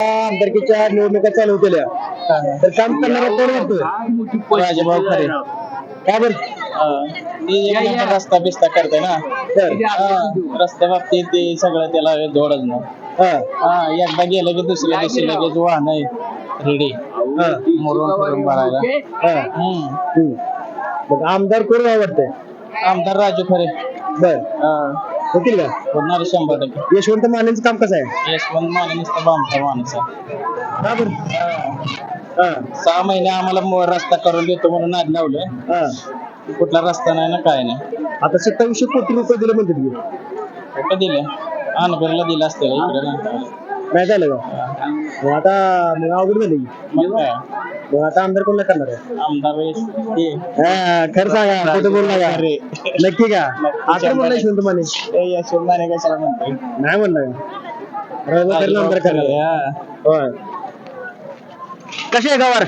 आमदारकीच्या निवडणुका चालू केल्या. तर काम करणारा कोण वाटतोय राजाभाऊ खरे. काय बर? रस्ता बिस्ता करते ना. रस्त्या बाबतीत ते सगळं त्याला जोडच ना हा. एकदा गेलं की दुसऱ्या दिवशी लगेच वाहन आहे रेडी भरायला. मग आमदार कोण वाटतंय आमदार राजू खरे. बर. होतील का? होणार शंभर टक्के. यशवंत मानेचं काम कसं आहे? यशवंत माने नुसतं बामचा माणूस. आहे. का बर? हा. सहा महिने आम्हाला म- रस्ता करून देतो म्हणून आज लावलं हा. कुठला रस्ता नाही ना काय नाही. आता सत्तावीसशे कोटी रुपये दिले म्हणतात की. कुठं दिलं? अनगरला दिलं असतं का इकडे? नाही नाही झालं का? मग आता मग अवघड झाली मग मग आता आमदार कोणला करणार आहे? आमदार हा, खरं सांगा खोटं बोलला का खरे. नक्की का? आता म्हणलं यशवंत माने ए, यशवंत माने कशाला म्हणतोय? नाही म्हणलं का रविवार आमदार करणार आहे. हा. होय. कसे आहे गवार?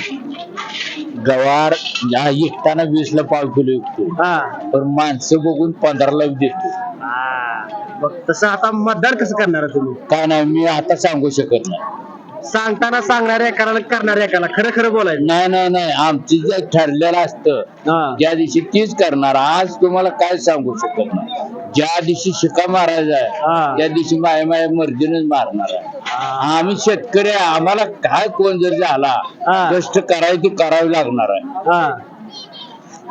गवार या एकट्यानं वीस ला पाव किलो विकतो हा. पण माणसं बघून पंधराला देतो मग तसं आता मतदान कसं करणार आहे तुम्ही? काय नाही मी आता सांगू शकत नाही. सांगताना सांगणाऱ्या एकाला करणाऱ्या एकाला खरं खरं बोलायचं. नाही नाही नाही आमची जे ठरलेलं असतं हा. ज्या दिवशी तीच करणार आज तुम्हाला काय सांगू शकत नाही. ज्या दिवशी शिका मारायचा हा. आहे त्या दिवशी माया माया मर्जीनेच मारणार आहे. आम्ही शेतकरी आहे आम्हाला काय कोण जर झाला हा. कष्ट करायची करावी लागणार आहे. हा.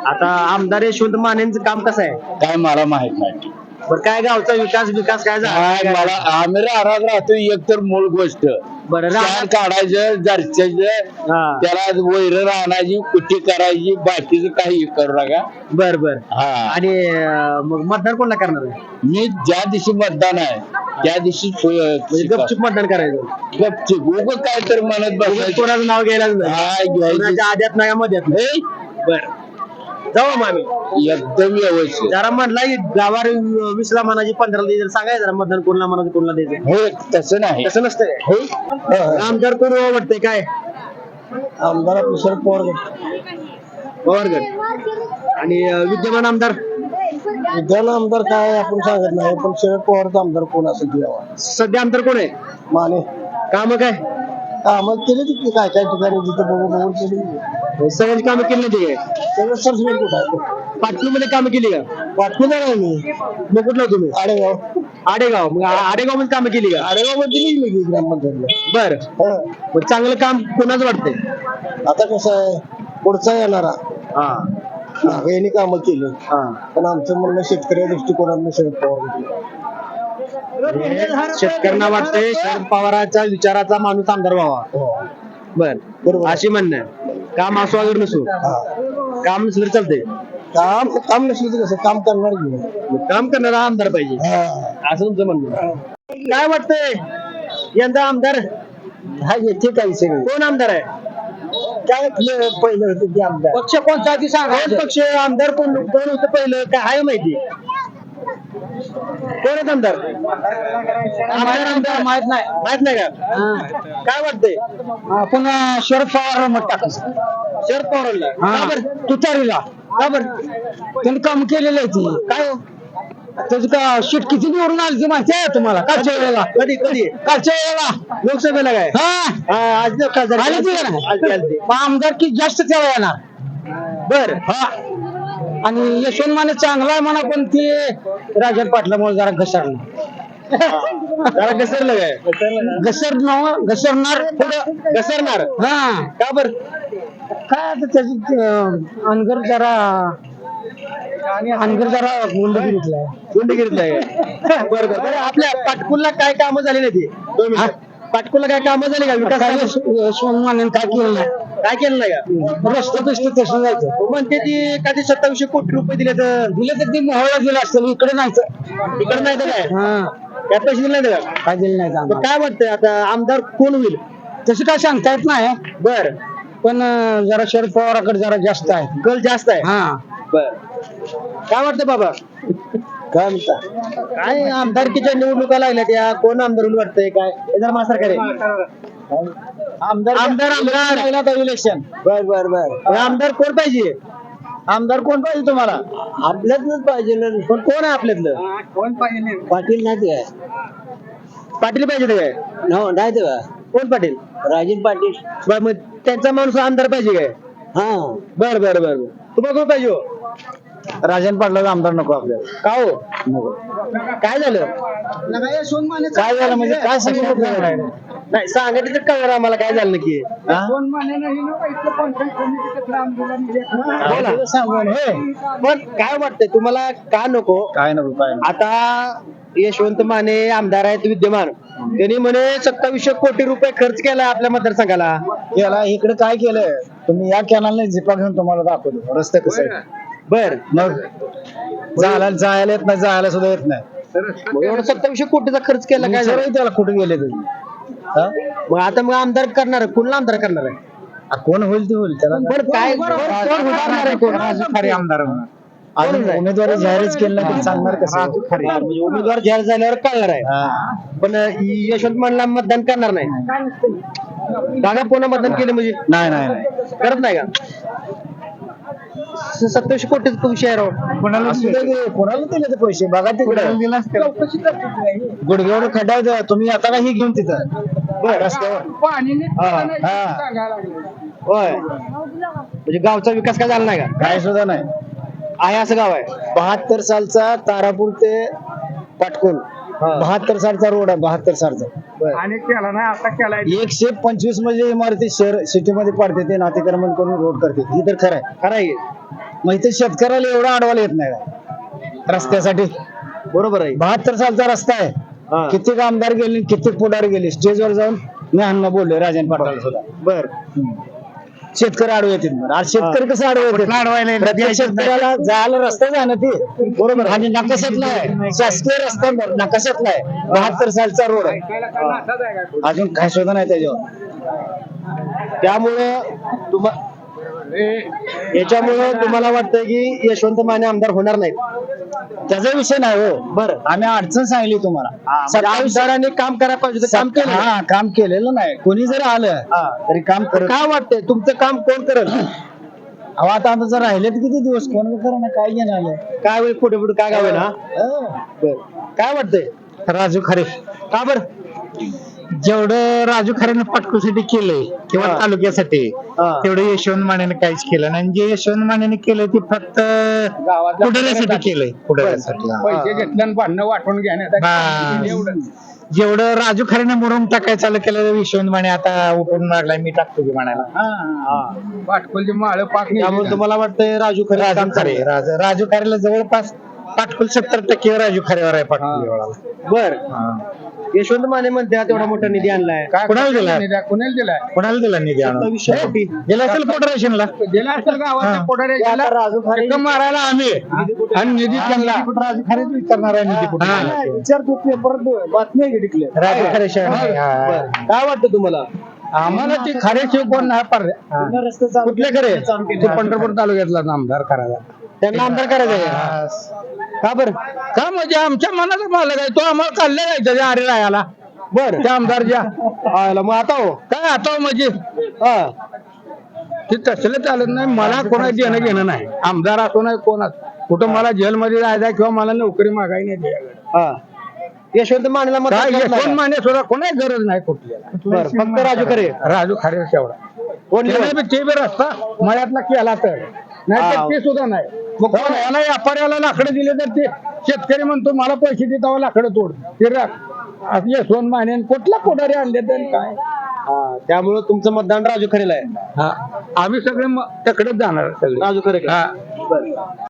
आता आमदार यशवंत मानेंचं काम कसं आहे? काय मला माहीत नाही. बरं काय गावचा विकास विकास काय काय झाला मला आम्ही राहणार राहतो एक तर मूळ गोष्ट. बरं काढायचं जरच्याचं हा. त्याला वैरण आणायची कुट्टी करायची बाकीचं काही करू नका. बर बर. हा. आणि अं, मग मतदान कोणला करणार आहे? मी ज्या दिवशी मतदान आहे त्या दिवशी म्हणजे गपचूप मतदान करायचं. गपचूप. उग काय तर म्हणत बसायचं. कोणाचं नाव घ्यायला नाही. हा, घ्यायचं. कोणाच्या आद्यात नाही मध्यात नाही. बर. जाऊ मग आम्ही. एकदम व्यवस्थित. जरा म्हणला की गावावर वीसला मनाची पंधरा द्यायचं सांगायचं जरा मतदान कोणला मनाचं कोणला द्यायचं. हो तसं नाही. तसं नसतंय हो. आमदार कोण वाटतंय काय? आमदार आपलं शरद पवार पवारगड आणि अं, विद्यमान आमदार? विद्यान आमदार काय आपण सांगत नाही पण शरद पवारचा आमदार कोण असेल द्यावा सध्या आमदार कोण आहे? माने. काम काय? कामं केली तिथे काय काय ठिकाणी जिथे बघून बघून केली. सगळ्यांची कामं केली नाही ते सगळं कुठं पाटणी मध्ये कामं केली का? पाठवून आहे मी. मग कुठलं तुम्ही आडेगाव. आडेगाव. मग आ- आडेगावमध्ये कामं केली का? आडेगावमध्ये दिली मी ग्रामपंचायतला. बर. हा. मग चांगलं काम कोणाचं वाटतंय? आता कसं आहे पुढचा येणारा. हा. यांनी कामं केली. हा. पण आमचं म्हणणं शेतकरी दृष्टिकोनातून शरद पवार घेतलं. शेतकऱ्यांना वाटतंय शरद पवाराच्या विचाराचा माणूस आमदार व्हावा. हो. बर. बरोबर. अशी म्हणणं आहे. काम असो अगर नसो. काम नसलं तरी चालतंय. काम काम नसलं तर कसं? काम करणार की नाही? मग काम करणारा आमदार पाहिजे. हा. असं तुमचं म्हणणं. काय वाटतंय? यंदा आमदार? हा येते काही सगळे. कोण आमदार आहे? काय आपलं पहिलं होतं ते आमदार. पक्ष कोणता? सांगा. पक्ष आमदार कोण कोण होतं पहिलं? काय आहे माहिती? कोण आहेत आमदार? आमदार आमदार माहीत नाही. माहीत नाही का? काय वाटतंय? आपण शरद पवार मत टाकायचं शरद का बरं? तुतारीला. का बरं? त्यांनी काम केलेलं आहे ती. काय हो? त्याची का शीट किती निवडून आली ती माहिती आहे तुम्हाला? कालच्या वेळेला. कधी? कधी? कालच्या वेळेला. लोकसभेला काय? हा. हा, आज आली ती का. मग आमदार की जास्त तेव्हा येणार. बर. हा. आणि यशवंत माने चांगला आहे म्हणा पण ते राजन पाटलामुळे जरा घसरणार जरा घसरलं काय? घसर घसरणार पुढं घसरणार. हा. का बर? काय आता त्याची अनगर जरा अनगर जरा गुंडगिरीतला गुंडगिरीतला आहे. बर बर. बरं, आपल्या पाटकुलला काय कामं झाली नाही ती? दोन मिनिटं. पाटकुलला काय कामं झाली का? विकास काय झाला? यशवंत माने काय केलं नाही. काय केलं नाही का? रस्ते बिस्ते तसं जायचं. म्हणते ती कधी सत्तावीसशे कोटी रुपये दिले तर? दिले तर ते मोहळा दिलं असतं इकडे नाही. इकडे नाही तर काय त्या पैसे दिले नाही का? काय दिलं नाही. काय वाटतंय आता आमदार कोण होईल? तसं काय सांगता येत नाही. बर. पण जरा शरद पवाराकडे जरा जास्त आहे. गल जास्त आहे? हा. बर. काय वाटतं बाबा? काय म्हणता काय आमदारकीच्या निवडणुका लागल्या त्या कोण आमदार होईल वाटतंय काय? हे जरा मा सरकार आहे आमदार आमदार आमदार इलेक्शन बर बर बर. आमदार कोण पाहिजे? आमदार कोण पाहिजे तुम्हाला? आपल्यातच पाहिजे पण कोण आहे आपल्यातलं? पाटील नाही ते. पाटील पाहिजे ते काय? हो नाही ते कोण पाटील? राजन पाटील. बर मग त्यांचा माणूस आमदार पाहिजे काय? हा. बर बर बर बर. तुम्हाला कोण पाहिजे हो? राजन पाटला आमदार नको आपल्याला. का हो? काय झालं? काय झालं? म्हणजे काय सांगितलं नाही सांगायचं तर कळणार आम्हाला काय झालं नक्की. बोला. सांगून होय. पण काय वाटतंय तुम्हाला का नको? काय नको काय नको. आता यशवंत माने आमदार आहेत विद्यमान. त्यांनी म्हणे सत्तावीसशे कोटी रुपये खर्च केला आपल्या मतदारसंघाला. याला इकडे काय केलंय? तुम्ही या कॅनलने झिपा घेऊन तुम्हाला दाखवतो. रस्ते कसं बर. मग जायला जायला येत नाही जायला सुद्धा येत नाही. मग एवढं सत्तावीसशे कोटीचा खर्च केला काय झालं? त्याला कुठे गेले तुम्ही. हा? मग आता मग आमदार करणार आहे. कुणाला आमदार करणार आहे? आ, कोण होईल ते होईल त्याला पण काय कोण उभारणार आहे कोण? राजू खरे आमदार होणार. अजून उमेदवारी जाहीरच केली नाही तर सांगणार कसं? राजू खरे. म्हणजे उमेदवार जाहीर झाल्यावर कळणार आहे. हा. पण अं, यशवंत मानला मतदान करणार नाही. दादा पुन्हा मतदान केले म्हणजे? नाही नाही नाही. करत नाही का? सत्तावीसशे कोटीचा विषय आहे. राव कोणाला दिले? कोणाला दिले ते पैसे? बघा गुडघेवर खड्डा आहे तो. तुम्ही आता का ही घेऊन तिथं? रस्त्यावर. हा. होय. म्हणजे गावचा विकास काय झाला नाही का? काय सुद्धा नाही. आहे असं गाव आहे. बहात्तर सालचा तारापूर ते पाटकोल. बहात्तर सालचा रोड आहे बहात्तर सालचा. आणि केला नाही आता केलाय. एकशे पंचवीस म्हणजे इमारती शहर सिटीमध्ये पडते ते नातेक्रमण करून रोड करते. ही तर खरं आहे. खरं आहे. मग इथे शेतकऱ्याला एवढा अडवायला येत नाही. का? रस्त्यासाठी. बरोबर आहे. बहात्तर सालचा रस्ता आहे. हा. कित्येक आमदार गेले कित्येक पुढारी गेले? स्टेजवर जाऊन मी अण्णा बोलले राजन पाटील सुद्धा. बर. शेतकरी आडवे येतील बरं. आज शेतकरी कसं आडवे येतील? प्रत्येक शेतकऱ्याला जायला रस्ता आहे ना ते. बरोबर. आणि नकाशातला आहे शासकीय रस्ता नकाशातला आहे बहात्तर सालचा रोड आहे. अजून काय शोधा नाही त्याच्यावर? त्यामुळं तुम्हा याच्यामुळं तुम्हाला वाटतं की यशवंत माने आमदार होणार नाहीत. त्याचा विषय नाही हो. बरं आम्ही अडचण सांगली तुम्हाला. म्हणजे आमदारांनी काम करायला पाहिजे होतं, काम केलं हा काम केलेलं नाही. कोणी जर आलं हा. तरी काम करत काय वाटतंय? तुमचं काम कोण करेल? अहो आता आता जर राहिले तर किती दिवस? कोण करा ना? काय घेणं आलं? काय वेळ पुढे पुढे? काय गाव ना हा. बर. काय वाटतंय? राजू खरे. का बर? जेवढं राजू खऱ्यानं पाटकुसाठी केलंय किंवा हा. तालुक्यासाठी हा. तेवढं यशवंत मानेने काहीच केलं नाही. आणि जे यशवंत मानेने केलं ते फक्त पुढाऱ्यासाठी केलंय पुढाऱ्यासाठी हा. पैसे घेतलं आणि भांडणं वाटून बस. जेवढं राजू खऱ्याने मुरुम टाकाय चालू केलं यशवंत माने आता उठून मारलाय मी टाकतो की म्हणायला. पाटकोलची माळ पाक त्यामुळे तुम्हाला वाटतंय राजू खरे राजू खरे चालू राज- राजू खरेला जवळपास पाटकुल सत्तर टक्के राजू खरेवर आहे पाटकुल बर. यशवंत माने म्हणते आता एवढा मोठा निधी आणलाय. कुणाला दिला कुणाला दिलाय? कुणाला दिला निधी आणून? सत्तावीसशे कोटी दिला असेल फेडरेशनला दिला असेल गावाच्या राजू खरे मारायला आम्ही. आणि निधी त्यांना. राजू खरेच विचारणार आहे निधी कुठे हा. गेला. विचारतो पेपर बातमी आहे की declare. राजू खरे शहर हा. काय वाटतं तुम्हाला? आम्हाला ती खरे शिव कोण नाही पार पूर्ण रस्ते चालू कुठले खरे ते पंढरपूर तालुक्यातला आमदार करायला त्यांना आमदार करायचं आहे. का बर? का म्हणजे आमच्या मनाचा मालक आहे? तो आम्हाला काढले जायचं त्या अरे रायाला बर. त्या आमदारच्या आयला मग आता हो. काय आता म्हणजे? हा. ते तसलं चालत नाही. मला कोणाचं देणं घेणं नाही. आमदार असो नाही कोण असो. कुठं मला जेलमध्ये जायचं आहे किंवा मला नोकरी मागायची नाही त्याच्याकडे. हा. यशवंत मानेला मत काय माने सुद्धा कोणाची गरज नाही कुठल्याला बर फक्त राजू खरे. राजू खारे शेवडा कोण ते बी रस्ता मळ्यातला केला तर. नाही. तर ते सुद्धा नाही. मग कोण याला व्यापाऱ्याला लाकडं दिले तर ते शेतकरी म्हणतो मला पैसे देतावा लाकडं तोड. ते रा- असं यशवंत माने कुठला पुढारी आणले तर काय? त्यामुळं तुमचं मतदान राजू खरेला आहे. हा. आम्ही सगळे म- तिकडेच जाणार सगळे. राजू खरे हा.